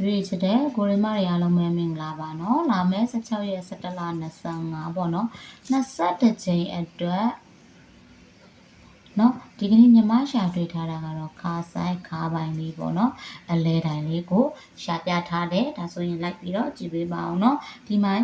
ရွေးချတဲ့ကိုရီမတွေအားလုံးပဲမင်္ဂလာပါနော်လာမယ့်16ရက်17လ25ပေါ့နော်22ချိန်အတွက်နော်ဒီကနေ့မြမရှာတွေ့ထားတာကတော့ခါဆိုင်ခါပိုင်လေးပေါ့နော်အလဲတိုင်လေးကိုရှာပြထားတယ်ဒါဆိုရင်လိုက်ပြီးတော့ကြည့်ပေးပါအောင်နော်ဒီမှာ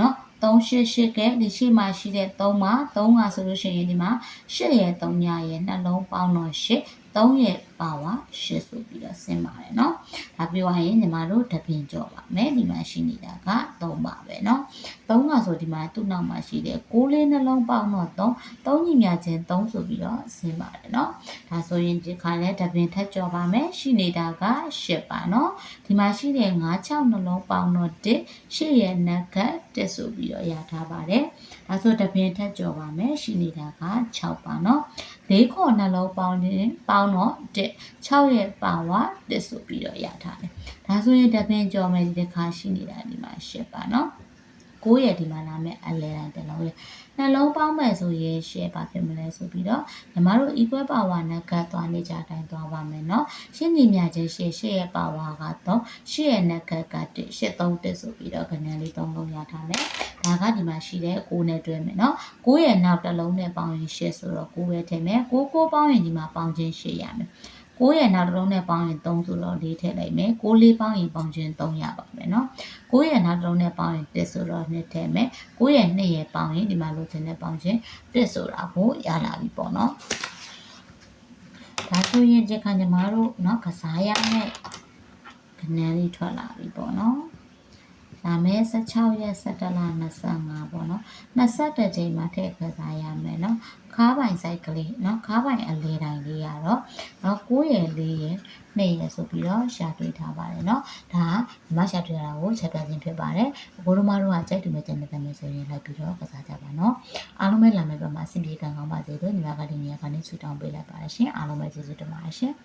နော်388ကဲဒီရှိမှရှိတဲ့3မှာ3ကဆိုလို့ရှိရင်ဒီမှာ8ရဲ့3ညရဲ့နှလုံးပေါင်းတော့8 3ရဲ့ပါဝါ8ဆိုပြီးတော့ဆင်းပါတယ်เนาะဒါပြောရရင်ညီမတို့တပင်ကြော့ပါမယ်ဒီမှာရှိနေတာက3ပါပဲเนาะ 3ကဆိုဒီမှာသူ့နောက်မှာရှိတဲ့6လေးနှလုံးပေါင်းတော့3 3ညီမြချင်း3ဆိုပြီးတော့ဆင်းပါတယ်เนาะဒါဆိုရင်ဒီခါလဲတပင်ထက်ကြော့ပါမယ်ရှိနေတာက8ပါเนาะဒီမှာရှိတဲ့9 6နှလုံးပေါင်းတော့1 8ရဲ့နက်က1ဆိုပြီးတော့ရထားပါတယ်ဒါဆိုတပင်ထက်ကြော့ပါမယ်ရှိနေတာက6ပါเนาะ၄ခေါ်နှလုံးပေါင်းရင်ပေါင်းတော့1 6ရဲ့ပါဝါ1ဆိုပြီးတော့ရထားတယ်ဒါဆိုရင်တပင်ကြော်မယ်ဒီတစ်ခါရှိနေတာဒီမှာ10ပါเนาะ 9ရဲ့ဒီမှာလာမဲ့အလဲတိုင်းတစ်လုံးရဲ့နှလုံးပေါင်းမယ်ဆိုရင် share ပါဖြစ်မလဲဆိုပြီးတော့ညီမတို့ equal power နဲ့ကတ်သွားနေကြတိုင်းသွားပါမယ်เนาะရှင်းညီမြချင်း share 10ရဲ့ power ကတော့10ရဲ့နဲ့ကတ်က1 8 3 1ဆိုပြီးတော့ခဏလေးသုံးလုံးရထားမယ်ဒါကဒီမှာရှိတဲ့9နဲ့တွဲမယ်เนาะ9ရဲ့နောက်တစ်လုံးနဲ့ပေါင်းရင်10ဆိုတော့9ပဲထည့်မယ်9 9ပေါင်းရင်ဒီမှာပေါင်းခြင်း10ရမယ် 9ရဲ့နောက်တစ်လုံးနဲ့ပေါင်းရင်3ဆိုတော့4ထည့်လိုက်မယ်9 4ပေါင်းရင်ပေါင်းခြင်း3ရပါမယ်เนาะ9ရဲ့နောက်တစ်လုံးနဲ့ပေါင်းရင်1ဆိုတော့2ထည့်မယ်9ရဲ့2ရဲ့ပေါင်းရင်ဒီမှာလိုချင်တဲ့ပေါင်းခြင်း1ဆိုတာကိုရလာပြီပေါ့เนาะဒါဆိုရင်ဒီခါညီမတို့เนาะကစားရမယ့်ခဏလေးထွက်လာပြီပေါ့เนาะ ဒါမဲ့16ရက်17လ25ပေါ့နော်21ချိန်မှာထည့်ခစားရမယ်နော်ခါးပိုင် site ကလေးနော်ခါးပိုင်အလေးတိုင်းလေးရတော့နော်9ရယ်4ရယ်2ရယ်ဆိုပြီးတော့ရှာတွေ့ထားပါတယ်နော်ဒါကညီမရှာတွေ့ရတာကိုချက်ပြခြင်းဖြစ်ပါတယ်ဘိုးတို့မတို့ကကြိုက်တူမဲ့ကြံတဲ့မယ်ဆိုရင်လိုက်ပြီးတော့ကစားကြပါနော်အားလုံးပဲလာမယ့်ဘက်မှာအဆင်ပြေကံကောင်းပါစေလို့ညီမကဒီနေ့ကနေဆူတောင်းပေးလိုက်ပါတယ်ရှင်အားလုံးပဲကျေးဇူးတင်ပါတယ်ရှင်